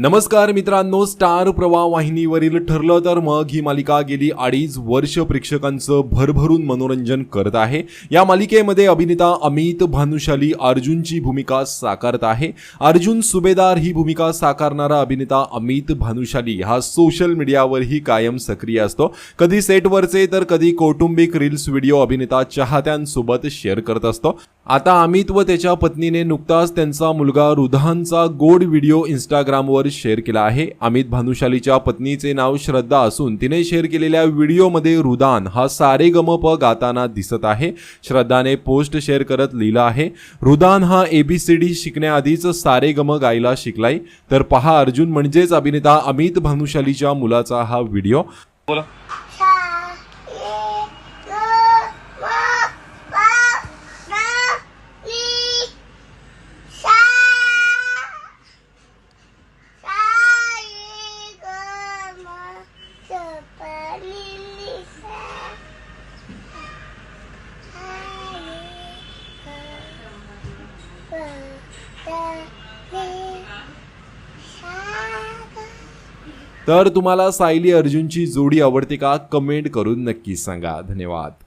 नमस्कार मित्रांनो स्टार प्रवाह वाहिनीवरील ठरलं तर मग ही मालिका गेली अडीच वर्ष प्रेक्षकांचं भरभरून मनोरंजन करत आहे. या मालिकेमध्ये अभिनेता अमित भानुशाली अर्जुनची भूमिका साकारत आहे. अर्जुन सुभेदार ही भूमिका साकारणारा अभिनेता अमित भानुशाली हा सोशल मीडियावरही कायम सक्रिय असतो. कधी सेटवरचे तर कधी कौटुंबिक रील्स व्हिडिओ अभिनेता चाहत्यांसोबत शेअर करत असतो. आता अमित व त्याच्या पत्नीने नुकताच त्यांचा मुलगा रुधानचा गोड व्हिडिओ इंस्टाग्रामवर शेअर केला आहे. अमित भानुशालीच्या पत्नीचे नाव श्रद्धा असून तिने शेअर केलेल्या व्हिडिओमध्ये रुदान हा सारे गम प गाताना दिसत आहे. श्रद्धाने पोस्ट शेअर करत लिहिलं आहे रुदान हा एबीसीडी शिकण्याआधीच सारे गम गायला शिकलाय. तर पहा अर्जुन म्हणजेच अभिनेता अमित भानुशालीच्या मुलाचा हा व्हिडिओ. तर तुम्हाला सायली अर्जुनची जोडी आवडते का? कमेंट करून नक्की सांगा. धन्यवाद.